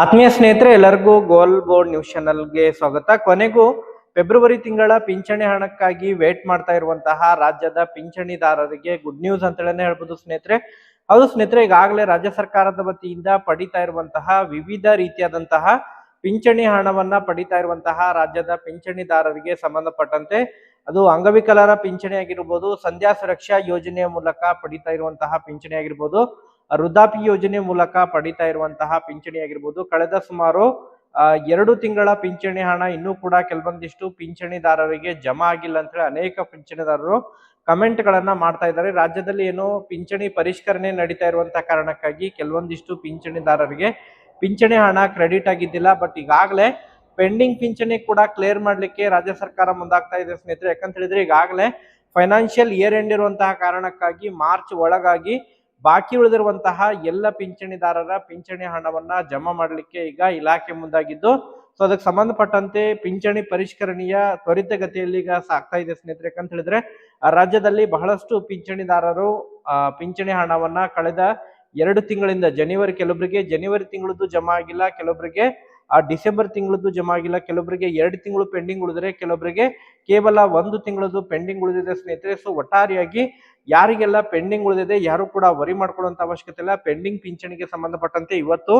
ಆತ್ಮೀಯ ಸ್ನೇಹಿತರೆ, ಎಲ್ಲರಿಗೂ ಗೋಲ್ ಬೋರ್ಡ್ ನ್ಯೂಸ್ ಚಾನಲ್ಗೆ ಸ್ವಾಗತ. ಕೊನೆಗೂ ಫೆಬ್ರವರಿ ತಿಂಗಳ ಪಿಂಚಣಿ ಹಣಕ್ಕಾಗಿ ವೇಟ್ ಮಾಡ್ತಾ ಇರುವಂತಹ ರಾಜ್ಯದ ಪಿಂಚಣಿದಾರರಿಗೆ ಗುಡ್ ನ್ಯೂಸ್ ಅಂತೇಳಿ ಹೇಳ್ಬೋದು ಸ್ನೇಹಿತರೆ. ಹೌದು ಸ್ನೇಹಿತರೆ, ಈಗಾಗಲೇ ರಾಜ್ಯ ಸರ್ಕಾರದ ವತಿಯಿಂದ ಪಡಿತಾ ಇರುವಂತಹ ವಿವಿಧ ರೀತಿಯಾದಂತಹ ಪಿಂಚಣಿ ಹಣವನ್ನ ಪಡಿತಾ ಇರುವಂತಹ ರಾಜ್ಯದ ಪಿಂಚಣಿದಾರರಿಗೆ ಸಂಬಂಧಪಟ್ಟಂತೆ, ಅದು ಅಂಗವಿಕಲರ ಪಿಂಚಣಿ ಆಗಿರ್ಬೋದು, ಸಂಧ್ಯಾ ಸುರಕ್ಷಾ ಯೋಜನೆಯ ಮೂಲಕ ಪಡಿತಾ ಇರುವಂತಹ ಪಿಂಚಣಿ ಆಗಿರ್ಬೋದು. ವೃದ್ಧಾಪ್ಯ ಯೋಜನೆ ಮೂಲಕ ಪಡಿತಾ ಇರುವಂತಹ ಪಿಂಚಣಿ ಆಗಿರ್ಬೋದು. ಕಳೆದ ಸುಮಾರು ಎರಡು ತಿಂಗಳ ಪಿಂಚಣಿ ಹಣ ಇನ್ನೂ ಕೂಡ ಕೆಲವೊಂದಿಷ್ಟು ಪಿಂಚಣಿದಾರರಿಗೆ ಜಮಾ ಆಗಿಲ್ಲ ಅಂತ ಹೇಳಿ ಅನೇಕ ಪಿಂಚಣಿದಾರರು ಕಮೆಂಟ್ ಗಳನ್ನ ಮಾಡ್ತಾ ಇದ್ದಾರೆ. ರಾಜ್ಯದಲ್ಲಿ ಏನೋ ಪಿಂಚಣಿ ಪರಿಷ್ಕರಣೆ ನಡೀತಾ ಇರುವಂತಹ ಕಾರಣಕ್ಕಾಗಿ ಕೆಲವೊಂದಿಷ್ಟು ಪಿಂಚಣಿದಾರರಿಗೆ ಪಿಂಚಣಿ ಹಣ ಕ್ರೆಡಿಟ್ ಆಗಿದ್ದಿಲ್ಲ. ಬಟ್ ಈಗಾಗಲೇ ಪೆಂಡಿಂಗ್ ಪಿಂಚಣಿ ಕೂಡ ಕ್ಲಿಯರ್ ಮಾಡ್ಲಿಕ್ಕೆ ರಾಜ್ಯ ಸರ್ಕಾರ ಮುಂದಾಗ್ತಾ ಇದೆ ಸ್ನೇಹಿತರೆ. ಯಾಕಂತ ಹೇಳಿದ್ರೆ ಈಗಾಗಲೇ ಫೈನಾನ್ಷಿಯಲ್ ಇಯರ್ ಎಂಡ್ ಇರುವಂತಹ ಕಾರಣಕ್ಕಾಗಿ ಮಾರ್ಚ್ ಒಳಗಾಗಿ ಬಾಕಿ ಉಳಿದಿರುವಂತಹ ಎಲ್ಲ ಪಿಂಚಣಿದಾರರ ಪಿಂಚಣಿ ಹಣವನ್ನ ಜಮಾ ಮಾಡಲಿಕ್ಕೆ ಈಗ ಇಲಾಖೆ ಮುಂದಾಗಿದ್ದು, ಸೊ ಅದಕ್ಕೆ ಸಂಬಂಧಪಟ್ಟಂತೆ ಪಿಂಚಣಿ ಪರಿಷ್ಕರಣೆಯ ತ್ವರಿತಗತಿಯಲ್ಲಿ ಈಗ ಸಾಕ್ತಾ ಇದೆ ಸ್ನೇಹಿತರೆ, ಯಾಕಂತ ಹೇಳಿದ್ರೆ ರಾಜ್ಯದಲ್ಲಿ ಬಹಳಷ್ಟು ಪಿಂಚಣಿದಾರರು ಪಿಂಚಣಿ ಹಣವನ್ನ ಕಳೆದ ಎರಡು ತಿಂಗಳಿಂದ, ಜನವರಿ ಕೆಲವೊಬ್ಬರಿಗೆ ಜನವರಿ ತಿಂಗಳದ್ದು ಜಮಾ ಆಗಿಲ್ಲ ಕೆಲವೊಬ್ಬರಿಗೆ ಆ, ಡಿಸೆಂಬರ್ ತಿಂಗಳದ್ದು ಜಮಾ ಆಗಿಲ್ಲ ಕೆಲವೊಬ್ಬರಿಗೆ ಎರಡು ತಿಂಗಳು ಪೆಂಡಿಂಗ್ ಉಳಿದ್ರೆ ಕೆಲವೊಬ್ಬರಿಗೆ ಕೇವಲ ಒಂದು ತಿಂಗಳದ್ದು ಪೆಂಡಿಂಗ್ ಉಳಿದಿದೆ ಸ್ನೇಹಿತರೆ. ಸೊ ಒಟ್ಟಾರೆಯಾಗಿ ಯಾರಿಗೆಲ್ಲ ಪೆಂಡಿಂಗ್ ಉಳಿದಿದೆ, ಯಾರು ಕೂಡ ವರಿ ಮಾಡ್ಕೊಳ್ಳುವಂತ ಅವಶ್ಯಕತೆ ಇಲ್ಲ. ಪೆಂಡಿಂಗ್ ಪಿಂಚಣಿಗೆ ಸಂಬಂಧಪಟ್ಟಂತೆ ಇವತ್ತು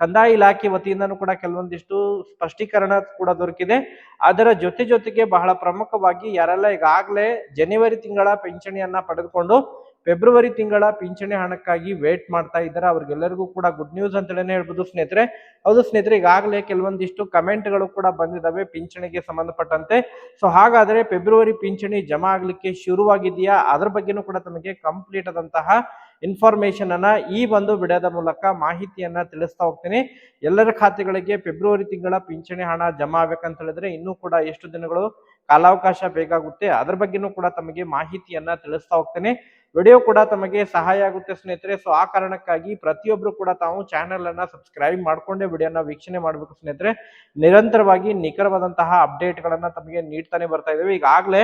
ಕಂದಾಯ ಇಲಾಖೆ ವತಿಯಿಂದನೂ ಕೂಡ ಕೆಲವೊಂದಿಷ್ಟು ಸ್ಪಷ್ಟೀಕರಣ ಕೂಡ ದೊರಕಿದೆ. ಅದರ ಜೊತೆ ಜೊತೆಗೆ ಬಹಳ ಪ್ರಮುಖವಾಗಿ ಯಾರೆಲ್ಲ ಈಗಾಗಲೇ ಜನವರಿ ತಿಂಗಳ ಪಿಂಚಣಿಯನ್ನ ಪಡೆದುಕೊಂಡು ಫೆಬ್ರವರಿ ತಿಂಗಳ ಪಿಂಚಣಿ ಹಣಕ್ಕಾಗಿ ವೇಟ್ ಮಾಡ್ತಾ ಇದ್ದಾರೆ. ಅವ್ರಿಗೆಲ್ಲರಿಗೂ ಕೂಡ ಗುಡ್ ನ್ಯೂಸ್ ಅಂತೇಳಿ ಹೇಳ್ಬೋದು ಸ್ನೇಹಿತರೆ. ಹೌದು ಸ್ನೇಹಿತರೆ, ಈಗಾಗಲೇ ಕೆಲವೊಂದಿಷ್ಟು ಕಮೆಂಟ್ಗಳು ಕೂಡ ಬಂದಿದ್ದಾವೆ ಪಿಂಚಣಿಗೆ ಸಂಬಂಧಪಟ್ಟಂತೆ. ಸೊ ಹಾಗಾದರೆ ಫೆಬ್ರವರಿ ಪಿಂಚಣಿ ಜಮಾ ಆಗಲಿಕ್ಕೆ ಶುರುವಾಗಿದೆಯಾ? ಅದ್ರ ಬಗ್ಗೆನೂ ಕೂಡ ತಮಗೆ ಕಂಪ್ಲೀಟ್ ಆದಂತಹ ಇನ್ಫಾರ್ಮೇಶನ್ ಅನ್ನ ಈ ಒಂದು ವಿಡಿಯೋದ ಮೂಲಕ ಮಾಹಿತಿಯನ್ನ ತಿಳಿಸ್ತಾ ಹೋಗ್ತೀನಿ. ಎಲ್ಲರ ಖಾತೆಗಳಿಗೆ ಫೆಬ್ರವರಿ ತಿಂಗಳ ಪಿಂಚಣಿ ಹಣ ಜಮಾ ಆಗ್ಬೇಕಂತ ಹೇಳಿದ್ರೆ ಇನ್ನೂ ಕೂಡ ಎಷ್ಟು ದಿನಗಳು? ಕಾಲಾವಕಾಶ ಬೇಕಾಗುತ್ತೆ. ಅದ್ರ ಬಗ್ಗೆನೂ ಕೂಡ ತಮಗೆ ಮಾಹಿತಿಯನ್ನ ತಿಳಿಸ್ತಾ ಹೋಗ್ತೇನೆ. ವಿಡಿಯೋ ಕೂಡ ತಮಗೆ ಸಹಾಯ ಆಗುತ್ತೆ ಸ್ನೇಹಿತರೆ. ಸೊ ಆ ಕಾರಣಕ್ಕಾಗಿ ಪ್ರತಿಯೊಬ್ರು ಕೂಡ ತಾವು ಚಾನೆಲ್ ಅನ್ನ ಸಬ್ಸ್ಕ್ರೈಬ್ ಮಾಡ್ಕೊಂಡೇ ವಿಡಿಯೋನ ವೀಕ್ಷಣೆ ಮಾಡ್ಬೇಕು ಸ್ನೇಹಿತರೆ. ನಿರಂತರವಾಗಿ ನಿಖರವಾದಂತಹ ಅಪ್ಡೇಟ್ ಗಳನ್ನ ತಮಗೆ ನೀಡ್ತಾನೆ ಬರ್ತಾ ಇದ್ದೇವೆ. ಈಗಾಗಲೇ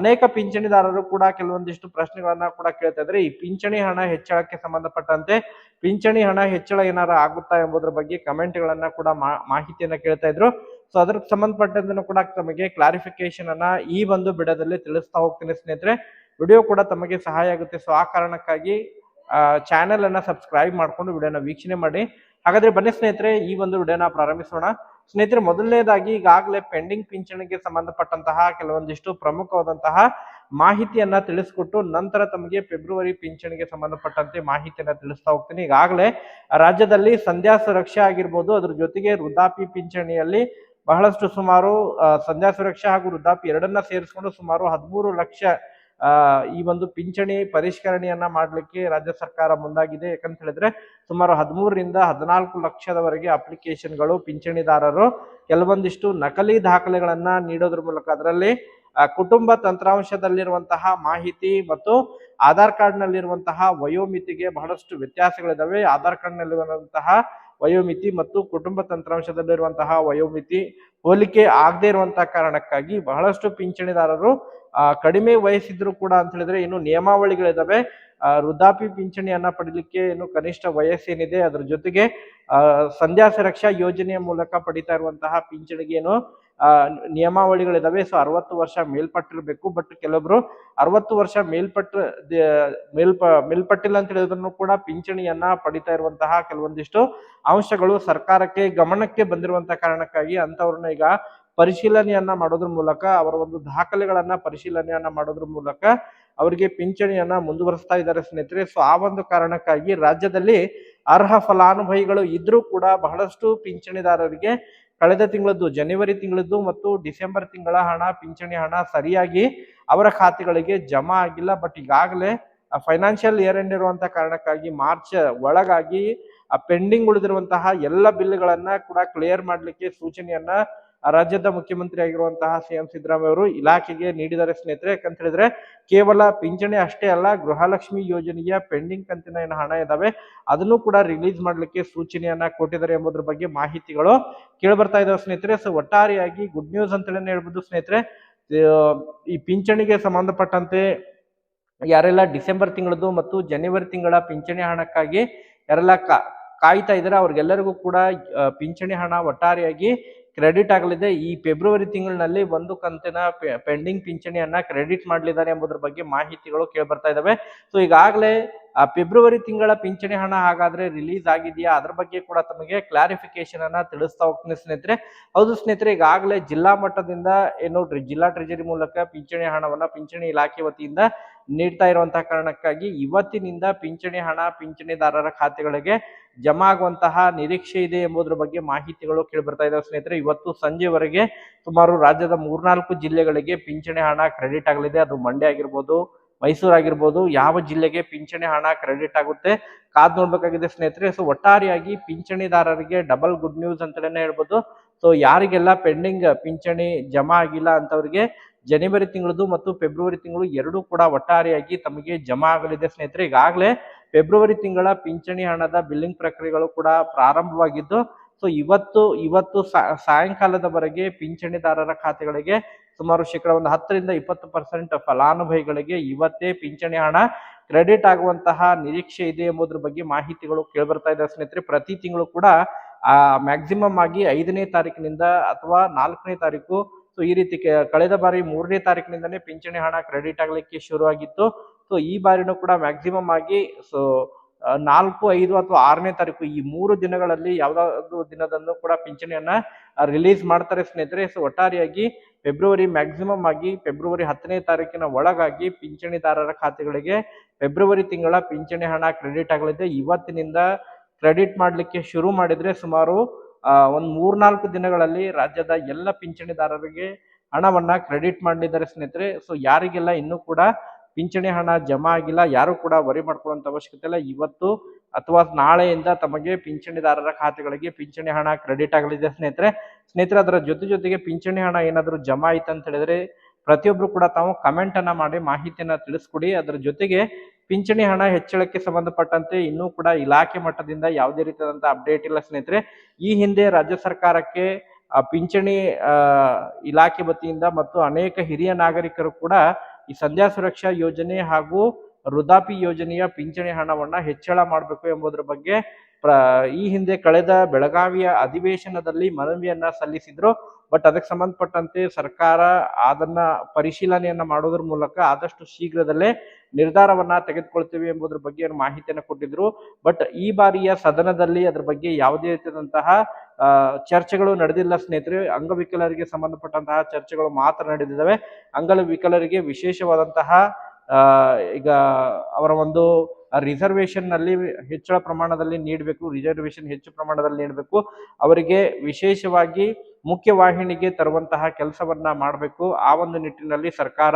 ಅನೇಕ ಪಿಂಚಣಿದಾರರು ಕೂಡ ಕೆಲವೊಂದಿಷ್ಟು ಪ್ರಶ್ನೆಗಳನ್ನ ಕೂಡ ಕೇಳ್ತಾ ಇದ್ರೆ ಈ ಪಿಂಚಣಿ ಹಣ ಹೆಚ್ಚಳಕ್ಕೆ ಸಂಬಂಧಪಟ್ಟಂತೆ ಪಿಂಚಣಿ ಹಣ ಹೆಚ್ಚಳ ಏನಾರ ಆಗುತ್ತಾ ಎಂಬುದರ ಬಗ್ಗೆ ಕಮೆಂಟ್ ಗಳನ್ನ ಕೂಡ ಮಾಹಿತಿಯನ್ನ ಕೇಳ್ತಾ ಇದ್ರು. ಸೊ ಅದ್ರ ಸಂಬಂಧಪಟ್ಟಂತೆ ಕೂಡ ತಮಗೆ ಕ್ಲಾರಿಫಿಕೇಶನ್ ಅನ್ನ ಈ ಒಂದು ಬಿಡದಲ್ಲಿ ತಿಳಿಸ್ತಾ ಹೋಗ್ತೀನಿ ಸ್ನೇಹಿತರೆ. ವಿಡಿಯೋ ಕೂಡ ತಮಗೆ ಸಹಾಯ ಆಗುತ್ತೆ. ಸೊ ಆ ಕಾರಣಕ್ಕಾಗಿ ಚಾನೆಲ್ ಅನ್ನ ಸಬ್ಸ್ಕ್ರೈಬ್ ಮಾಡ್ಕೊಂಡು ವಿಡಿಯೋನ ವೀಕ್ಷಣೆ ಮಾಡಿ. ಹಾಗಾದ್ರೆ ಬನ್ನಿ ಸ್ನೇಹಿತರೆ, ಈ ಒಂದು ವಿಡಿಯೋನ ಪ್ರಾರಂಭಿಸೋಣ. ಸ್ನೇಹಿತರೆ, ಮೊದಲನೇದಾಗಿ ಈಗಾಗಲೇ ಪೆಂಡಿಂಗ್ ಪಿಂಚಣಿಗೆ ಸಂಬಂಧಪಟ್ಟಂತಹ ಕೆಲವೊಂದಿಷ್ಟು ಪ್ರಮುಖವಾದಂತಹ ಮಾಹಿತಿಯನ್ನ ತಿಳಿಸ್ಕೊಟ್ಟು ನಂತರ ತಮಗೆ ಫೆಬ್ರವರಿ ಪಿಂಚಣಿಗೆ ಸಂಬಂಧಪಟ್ಟಂತೆ ಮಾಹಿತಿಯನ್ನ ತಿಳಿಸ್ತಾ ಹೋಗ್ತೀನಿ. ಈಗಾಗಲೇ ರಾಜ್ಯದಲ್ಲಿ ಸಂಧ್ಯಾ ಸುರಕ್ಷಾ ಆಗಿರ್ಬೋದು, ಅದ್ರ ಜೊತೆಗೆ ವೃದ್ಧಾಪಿ ಪಿಂಚಣಿಯಲ್ಲಿ ಬಹಳಷ್ಟು ಸುಮಾರು ಸಂಧ್ಯಾ ಸುರಕ್ಷಾ ಹಾಗೂ ವೃದ್ಧಾಪ್ಯ ಎರಡನ್ನ ಸೇರಿಸ್ಕೊಂಡು ಸುಮಾರು ಹದಿಮೂರು ಲಕ್ಷ ಈ ಒಂದು ಪಿಂಚಣಿ ಪರಿಷ್ಕರಣೆಯನ್ನ ಮಾಡಲಿಕ್ಕೆ ರಾಜ್ಯ ಸರ್ಕಾರ ಮುಂದಾಗಿದೆ. ಯಾಕಂತ ಹೇಳಿದ್ರೆ ಸುಮಾರು ಹದಿಮೂರರಿಂದ ಹದಿನಾಲ್ಕು ಲಕ್ಷದವರೆಗೆ ಅಪ್ಲಿಕೇಶನ್ಗಳು ಪಿಂಚಣಿದಾರರು ಕೆಲವೊಂದಿಷ್ಟು ನಕಲಿ ದಾಖಲೆಗಳನ್ನ ನೀಡೋದ್ರ ಮೂಲಕ ಅದರಲ್ಲಿ ಕುಟುಂಬ ತಂತ್ರಾಂಶದಲ್ಲಿರುವಂತಹ ಮಾಹಿತಿ ಮತ್ತು ಆಧಾರ್ ಕಾರ್ಡ್ ನಲ್ಲಿರುವಂತಹ ವಯೋಮಿತಿಗೆ ಬಹಳಷ್ಟು ವ್ಯತ್ಯಾಸಗಳಿದಾವೆ. ಆಧಾರ್ ಕಾರ್ಡ್ ನಲ್ಲಿರುವಂತಹ ವಯೋಮಿತಿ ಮತ್ತು ಕುಟುಂಬ ತಂತ್ರಾಂಶದಲ್ಲಿರುವಂತಹ ವಯೋಮಿತಿ ಹೋಲಿಕೆ ಆಗದೆ ಇರುವಂತಹ ಕಾರಣಕ್ಕಾಗಿ ಬಹಳಷ್ಟು ಪಿಂಚಣಿದಾರರು ಆ, ಕಡಿಮೆ ವಯಸ್ಸಿದ್ರು ಕೂಡ ಅಂತ ಹೇಳಿದ್ರೆ ಇನ್ನು ನಿಯಮಾವಳಿಗಳಿದಾವೆ. ವೃದ್ಧಾಪಿ ಪಿಂಚಣಿಯನ್ನ ಪಡಿಲಿಕ್ಕೆ ಇನ್ನು ಕನಿಷ್ಠ ವಯಸ್ಸೇನಿದೆ. ಅದ್ರ ಜೊತೆಗೆ ಸಂಧ್ಯಾ ಸುರಕ್ಷಾ ಯೋಜನೆಯ ಮೂಲಕ ಪಡಿತಾ ಇರುವಂತಹ ಪಿಂಚಣಿಗೆ ಏನು ನಿಯಮಾವಳಿಗಳಿದಾವೆ. ಸೊ ಅರವತ್ತು ವರ್ಷ ಮೇಲ್ಪಟ್ಟಿರಬೇಕು. ಬಟ್ ಕೆಲವೊಬ್ರು ಅರವತ್ತು ವರ್ಷ ಮೇಲ್ಪಟ್ಟ ಮೇಲ್ಪ, ಮೇಲ್ಪಟ್ಟಿಲ್ಲ ಅಂತ ಹೇಳಿದ್ರು ಕೂಡ ಪಿಂಚಣಿಯನ್ನ ಪಡಿತಾ ಇರುವಂತಹ ಕೆಲವೊಂದಿಷ್ಟು ಅಂಶಗಳು ಸರ್ಕಾರಕ್ಕೆ ಗಮನಕ್ಕೆ ಬಂದಿರುವಂತಹ ಕಾರಣಕ್ಕಾಗಿ ಅಂತವ್ರನ್ನ ಈಗ ಪರಿಶೀಲನೆಯನ್ನ ಮಾಡೋದ್ರ ಮೂಲಕ, ಅವರ ಒಂದು ದಾಖಲೆಗಳನ್ನ ಪರಿಶೀಲನೆಯನ್ನ ಮಾಡೋದ್ರ ಮೂಲಕ ಅವರಿಗೆ ಪಿಂಚಣಿಯನ್ನ ಮುಂದುವರಿಸ್ತಾ ಇದ್ದಾರೆ ಸ್ನೇಹಿತರೆ. ಸೊ ಆ ಒಂದು ಕಾರಣಕ್ಕಾಗಿ ರಾಜ್ಯದಲ್ಲಿ ಅರ್ಹ ಫಲಾನುಭವಿಗಳು ಇದ್ರೂ ಕೂಡ ಬಹಳಷ್ಟು ಪಿಂಚಣಿದಾರರಿಗೆ ಕಳೆದ ತಿಂಗಳದ್ದು ಜನವರಿ ತಿಂಗಳದ್ದು ಮತ್ತು ಡಿಸೆಂಬರ್ ತಿಂಗಳ ಹಣ, ಪಿಂಚಣಿ ಹಣ ಸರಿಯಾಗಿ ಅವರ ಖಾತೆಗಳಿಗೆ ಜಮಾ ಆಗಿಲ್ಲ. ಬಟ್ ಈಗಾಗಲೇ ಫೈನಾನ್ಷಿಯಲ್ ಇಯರ್ ಎಂಡ್ ಇರುವಂತಹ ಕಾರಣಕ್ಕಾಗಿ ಮಾರ್ಚ್ ಒಳಗಾಗಿ ಪೆಂಡಿಂಗ್ ಉಳಿದಿರುವಂತಹ ಎಲ್ಲ ಬಿಲ್ಗಳನ್ನ ಕೂಡ ಕ್ಲಿಯರ್ ಮಾಡಲಿಕ್ಕೆ ಸೂಚನೆಯನ್ನ ಆ ರಾಜ್ಯದ ಮುಖ್ಯಮಂತ್ರಿ ಆಗಿರುವಂತಹ ಸಿ ಎಂ ಸಿದ್ದರಾಮಯ್ಯ ಅವರು ಇಲಾಖೆಗೆ ನೀಡಿದ್ದಾರೆ ಸ್ನೇಹಿತರೆ. ಯಾಕಂತ ಹೇಳಿದ್ರೆ ಕೇವಲ ಪಿಂಚಣಿ ಅಷ್ಟೇ ಅಲ್ಲ, ಗೃಹಲಕ್ಷ್ಮಿ ಯೋಜನೆಯ ಪೆಂಡಿಂಗ್ ಕಂತಿನ ಏನು ಹಣ ಇದಾವೆ, ಅದನ್ನು ಕೂಡ ರಿಲೀಸ್ ಮಾಡಲಿಕ್ಕೆ ಸೂಚನೆಯನ್ನ ಕೊಟ್ಟಿದ್ದಾರೆ ಎಂಬುದ್ರ ಬಗ್ಗೆ ಮಾಹಿತಿಗಳು ಕೇಳಿ ಬರ್ತಾ ಇದಾವೆ ಸ್ನೇಹಿತರೆ. ಸೊ ಒಟ್ಟಾರೆಯಾಗಿ ಗುಡ್ ನ್ಯೂಸ್ ಅಂತಲೇ ಹೇಳ್ಬೋದು ಸ್ನೇಹಿತರೆ. ಈ ಪಿಂಚಣಿಗೆ ಸಂಬಂಧಪಟ್ಟಂತೆ ಯಾರೆಲ್ಲ ಡಿಸೆಂಬರ್ ತಿಂಗಳದ್ದು ಮತ್ತು ಜನವರಿ ತಿಂಗಳ ಪಿಂಚಣಿ ಹಣಕ್ಕಾಗಿ ಯಾರೆಲ್ಲ ಕಾಯ್ತಾ ಇದ್ದಾರೆ ಅವ್ರಿಗೆಲ್ಲರಿಗೂ ಕೂಡ ಪಿಂಚಣಿ ಹಣ ಒಟ್ಟಾರೆಯಾಗಿ ಕ್ರೆಡಿಟ್ ಆಗಲಿದೆ. ಈ ಫೆಬ್ರವರಿ ತಿಂಗಳಿನಲ್ಲಿ ಒಂದು ಕಂತಿನ ಪೆಂಡಿಂಗ್ ಪಿಂಚಣಿಯನ್ನ ಕ್ರೆಡಿಟ್ ಮಾಡಲಿದ್ದಾರೆ ಎಂಬುದರ ಬಗ್ಗೆ ಮಾಹಿತಿಗಳು ಕೇಳಿ ಬರ್ತಾ ಇದಾವೆ. ಸೊ ಈಗಾಗಲೇ, ಆ ಫೆಬ್ರವರಿ ತಿಂಗಳ ಪಿಂಚಣಿ ಹಣ ಹಾಗಾದ್ರೆ ರಿಲೀಸ್ ಆಗಿದೆಯಾ? ಅದ್ರ ಬಗ್ಗೆ ಕೂಡ ತಮಗೆ ಕ್ಲಾರಿಫಿಕೇಶನ್ ಅನ್ನ ತಿಳಿಸ್ತಾ ಹೋಗ್ತೀನಿ ಸ್ನೇಹಿತರೆ. ಹೌದು ಸ್ನೇಹಿತರೆ, ಈಗಾಗಲೇ ಜಿಲ್ಲಾ ಮಟ್ಟದಿಂದ, ಏನು, ಜಿಲ್ಲಾ ಟ್ರೆಜರಿ ಮೂಲಕ ಪಿಂಚಣಿ ಹಣವನ್ನ ಪಿಂಚಣಿ ಇಲಾಖೆ ವತಿಯಿಂದ ನೀಡ್ತಾ ಇರುವಂತಹ ಕಾರಣಕ್ಕಾಗಿ ಇವತ್ತಿನಿಂದ ಪಿಂಚಣಿ ಹಣ, ಪಿಂಚಣಿದಾರರ ಖಾತೆಗಳಿಗೆ ಜಮಾ ಆಗುವಂತಹ ನಿರೀಕ್ಷೆ ಇದೆ ಎಂಬುದರ ಬಗ್ಗೆ ಮಾಹಿತಿಗಳು ಕೇಳಿ ಬರ್ತಾ ಇದ್ದಾವೆ ಸ್ನೇಹಿತರೆ. ಇವತ್ತು ಸಂಜೆವರೆಗೆ ಸುಮಾರು ರಾಜ್ಯದ ಮೂರ್ನಾಲ್ಕು ಜಿಲ್ಲೆಗಳಿಗೆ ಪಿಂಚಣಿ ಹಣ ಕ್ರೆಡಿಟ್ ಆಗಲಿದೆ. ಅದು ಮಂಡ್ಯ ಆಗಿರ್ಬೋದು, ಮೈಸೂರು ಆಗಿರ್ಬೋದು, ಯಾವ ಜಿಲ್ಲೆಗೆ ಪಿಂಚಣಿ ಹಣ ಕ್ರೆಡಿಟ್ ಆಗುತ್ತೆ ಕಾದ್ ನೋಡ್ಬೇಕಾಗಿದೆ ಸ್ನೇಹಿತರೆ. ಸೊ ಒಟ್ಟಾರೆಯಾಗಿ ಪಿಂಚಣಿದಾರರಿಗೆ ಡಬಲ್ ಗುಡ್ ನ್ಯೂಸ್ ಅಂತಲೇ ಹೇಳ್ಬೋದು. ಸೊ ಯಾರಿಗೆಲ್ಲ ಪೆಂಡಿಂಗ್ ಪಿಂಚಣಿ ಜಮಾ ಆಗಿಲ್ಲ ಅಂತವರಿಗೆ ಜನವರಿ ತಿಂಗಳದು ಮತ್ತು ಫೆಬ್ರವರಿ ತಿಂಗಳು ಎರಡೂ ಕೂಡ ಒಟ್ಟಾರೆಯಾಗಿ ತಮಗೆ ಜಮಾ ಆಗಲಿದೆ ಸ್ನೇಹಿತರೆ. ಈಗಾಗಲೇ ಫೆಬ್ರವರಿ ತಿಂಗಳ ಪಿಂಚಣಿ ಹಣದ ಬಿಲ್ಲಿಂಗ್ ಪ್ರಕ್ರಿಯೆಗಳು ಕೂಡ ಪ್ರಾರಂಭವಾಗಿದ್ದು ಸೊ ಇವತ್ತು ಇವತ್ತು ಸಾಯಂಕಾಲದವರೆಗೆ ಪಿಂಚಣಿದಾರರ ಖಾತೆಗಳಿಗೆ ಸುಮಾರು ಶೇಕಡ ಒಂದು ಹತ್ತರಿಂದ ಇಪ್ಪತ್ತು ಪರ್ಸೆಂಟ್ ಫಲಾನುಭವಿಗಳಿಗೆ ಇವತ್ತೇ ಪಿಂಚಣಿ ಹಣ ಕ್ರೆಡಿಟ್ ಆಗುವಂತಹ ನಿರೀಕ್ಷೆ ಇದೆ ಎಂಬುದ್ರ ಬಗ್ಗೆ ಮಾಹಿತಿಗಳು ಕೇಳಿಬರ್ತಾ ಇದೆ ಸ್ನೇಹಿತರೆ. ಪ್ರತಿ ತಿಂಗಳು ಕೂಡ, ಆ ಮ್ಯಾಕ್ಸಿಮಮ್ ಆಗಿ ಐದನೇ ತಾರೀಕಿನಿಂದ ಅಥವಾ ನಾಲ್ಕನೇ ತಾರೀಕು ಸೊ ಈ ರೀತಿ ಕಳೆದ ಬಾರಿ ಮೂರನೇ ತಾರೀಕಿನಿಂದನೇ ಪಿಂಚಣಿ ಹಣ ಕ್ರೆಡಿಟ್ ಆಗಲಿಕ್ಕೆ ಶುರುವಾಗಿತ್ತು. ಸೊ ಈ ಬಾರಿನೂ ಕೂಡ ಮ್ಯಾಕ್ಸಿಮಮ್ ಆಗಿ ಸೊ ನಾಲ್ಕು, ಐದು ಅಥವಾ ಆರನೇ ತಾರೀಕು ಈ ಮೂರು ದಿನಗಳಲ್ಲಿ ಯಾವ್ದಾದ್ರು ದಿನದಂದು ಕೂಡ ಪಿಂಚಣಿಯನ್ನ ರಿಲೀಸ್ ಮಾಡ್ತಾರೆ ಸ್ನೇಹಿತರೆ. ಸೊ ಒಟ್ಟಾರೆಯಾಗಿ ಫೆಬ್ರವರಿ ಮ್ಯಾಕ್ಸಿಮಮ್ ಆಗಿ ಫೆಬ್ರವರಿ ಹತ್ತನೇ ತಾರೀಕಿನ ಒಳಗಾಗಿ ಪಿಂಚಣಿದಾರರ ಖಾತೆಗಳಿಗೆ ಫೆಬ್ರವರಿ ತಿಂಗಳ ಪಿಂಚಣಿ ಹಣ ಕ್ರೆಡಿಟ್ ಆಗಲಿದೆ. ಇವತ್ತಿನಿಂದ ಕ್ರೆಡಿಟ್ ಮಾಡಲಿಕ್ಕೆ ಶುರು ಮಾಡಿದ್ರೆ ಸುಮಾರು ಒಂದ್ ಮೂರ್ನಾಲ್ಕು ದಿನಗಳಲ್ಲಿ ರಾಜ್ಯದ ಎಲ್ಲ ಪಿಂಚಣಿದಾರರಿಗೆ ಹಣವನ್ನ ಕ್ರೆಡಿಟ್ ಮಾಡಿದ್ದಾರೆ ಸ್ನೇಹಿತರೆ. ಸೊ ಯಾರಿಗೆಲ್ಲ ಇನ್ನೂ ಕೂಡ ಪಿಂಚಣಿ ಹಣ ಜಮಾ ಆಗಿಲ್ಲ, ಯಾರು ಕೂಡ ವರಿ ಮಾಡ್ಕೊಳ್ಳುವಂತ ಅವಶ್ಯಕತೆ ಇಲ್ಲ. ಇವತ್ತು ಅಥವಾ ನಾಳೆಯಿಂದ ತಮಗೆ ಪಿಂಚಣಿದಾರರ ಖಾತೆಗಳಿಗೆ ಪಿಂಚಣಿ ಹಣ ಕ್ರೆಡಿಟ್ ಆಗಲಿದೆ ಸ್ನೇಹಿತರೆ. ಸ್ನೇಹಿತರೆ, ಅದರ ಜೊತೆ ಜೊತೆಗೆ ಪಿಂಚಣಿ ಹಣ ಏನಾದರೂ ಜಮಾ ಆಯ್ತು ಅಂತ ಹೇಳಿದ್ರೆ ಪ್ರತಿಯೊಬ್ರು ಕೂಡ ತಾವು ಕಮೆಂಟ್ ಅನ್ನ ಮಾಡಿ ಮಾಹಿತಿಯನ್ನ ತಿಳಿಸ್ಕೊಡಿ. ಅದರ ಜೊತೆಗೆ ಪಿಂಚಣಿ ಹಣ ಹೆಚ್ಚಳಕ್ಕೆ ಸಂಬಂಧಪಟ್ಟಂತೆ ಇನ್ನೂ ಕೂಡ ಇಲಾಖೆ ಮಟ್ಟದಿಂದ ಯಾವುದೇ ರೀತಿಯಾದಂತಹ ಅಪ್ಡೇಟ್ ಇಲ್ಲ ಸ್ನೇಹಿತರೆ. ಈ ಹಿಂದೆ ರಾಜ್ಯ ಸರ್ಕಾರಕ್ಕೆ ಪಿಂಚಣಿ ಇಲಾಖೆ ವತಿಯಿಂದ ಮತ್ತು ಅನೇಕ ಹಿರಿಯ ನಾಗರಿಕರು ಕೂಡ ಈ ಸಂಧ್ಯಾ ಸುರಕ್ಷಾ ಯೋಜನೆ ಹಾಗೂ ವೃದ್ಧಾಪಿ ಯೋಜನೆಯ ಪಿಂಚಣಿ ಹಣವನ್ನ ಹೆಚ್ಚಳ ಮಾಡಬೇಕು ಎಂಬುದರ ಬಗ್ಗೆ ಪ್ರ, ಈ ಹಿಂದೆ ಕಳೆದ ಬೆಳಗಾವಿಯ ಅಧಿವೇಶನದಲ್ಲಿ ಮನವಿಯನ್ನ ಸಲ್ಲಿಸಿದ್ರು. ಬಟ್ ಅದಕ್ಕೆ ಸಂಬಂಧಪಟ್ಟಂತೆ ಸರ್ಕಾರ ಅದನ್ನ ಪರಿಶೀಲನೆಯನ್ನ ಮಾಡೋದ್ರ ಮೂಲಕ ಆದಷ್ಟು ಶೀಘ್ರದಲ್ಲೇ ನಿರ್ಧಾರವನ್ನ ತೆಗೆದುಕೊಳ್ತೀವಿ ಎಂಬುದ್ರ ಬಗ್ಗೆ ಮಾಹಿತಿಯನ್ನು ಕೊಟ್ಟಿದ್ರು. ಬಟ್ ಈ ಬಾರಿಯ ಸದನದಲ್ಲಿ ಅದ್ರ ಬಗ್ಗೆ ಯಾವುದೇ ರೀತಿಯಾದಂತಹ ಚರ್ಚೆಗಳು ನಡೆದಿಲ್ಲ ಸ್ನೇಹಿತರೆ. ಅಂಗವಿಕಲರಿಗೆ ಸಂಬಂಧಪಟ್ಟಂತಹ ಚರ್ಚೆಗಳು ಮಾತ್ರ ನಡೆದಿದ್ದಾವೆ. ಅಂಗವಿಕಲರಿಗೆ ವಿಶೇಷವಾದಂತಹ ಈಗ ಅವರ ಒಂದು ರಿಸರ್ವೇಶನ್ನಲ್ಲಿ ಹೆಚ್ಚಳ ಪ್ರಮಾಣದಲ್ಲಿ ನೀಡಬೇಕು ರಿಸರ್ವೇಶನ್ ಹೆಚ್ಚು ಪ್ರಮಾಣದಲ್ಲಿ ನೀಡಬೇಕು. ಅವರಿಗೆ ವಿಶೇಷವಾಗಿ ಮುಖ್ಯವಾಹಿನಿಗೆ ತರುವಂತಹ ಕೆಲಸವನ್ನ ಮಾಡಬೇಕು. ಆ ಒಂದು ನಿಟ್ಟಿನಲ್ಲಿ ಸರ್ಕಾರ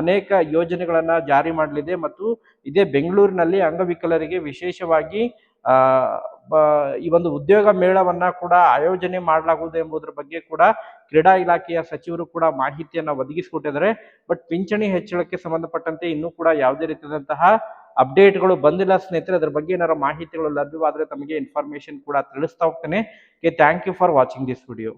ಅನೇಕ ಯೋಜನೆಗಳನ್ನು ಜಾರಿ ಮಾಡಲಿದೆ ಮತ್ತು ಇದೇ ಬೆಂಗಳೂರಿನಲ್ಲಿ ಅಂಗವಿಕಲರಿಗೆ ವಿಶೇಷವಾಗಿ ಈ ಒಂದು ಉದ್ಯೋಗ ಮೇಳವನ್ನ ಕೂಡ ಆಯೋಜನೆ ಮಾಡಲಾಗುವುದು ಎಂಬುದರ ಬಗ್ಗೆ ಕೂಡ ಕ್ರೀಡಾ ಇಲಾಖೆಯ ಸಚಿವರು ಕೂಡ ಮಾಹಿತಿಯನ್ನ ಒದಗಿಸಿಕೊಟ್ಟಿದ್ದಾರೆ. ಬಟ್ ಪಿಂಚಣಿ ಹೆಚ್ಚಳಕ್ಕೆ ಸಂಬಂಧಪಟ್ಟಂತೆ ಇನ್ನೂ ಕೂಡ ಯಾವುದೇ ರೀತಿಯಾದಂತಹ ಅಪ್ಡೇಟ್ಗಳು ಬಂದಿಲ್ಲ ಸ್ನೇಹಿತರೆ. ಅದ್ರ ಬಗ್ಗೆ ಏನಾರ ಮಾಹಿತಿಗಳು ಲಭ್ಯವಾದ್ರೆ ತಮಗೆ ಇನ್ಫಾರ್ಮೇಶನ್ ಕೂಡ ತಿಳಿಸ್ತಾ ಹೋಗ್ತೇನೆ. Thank you for watching this video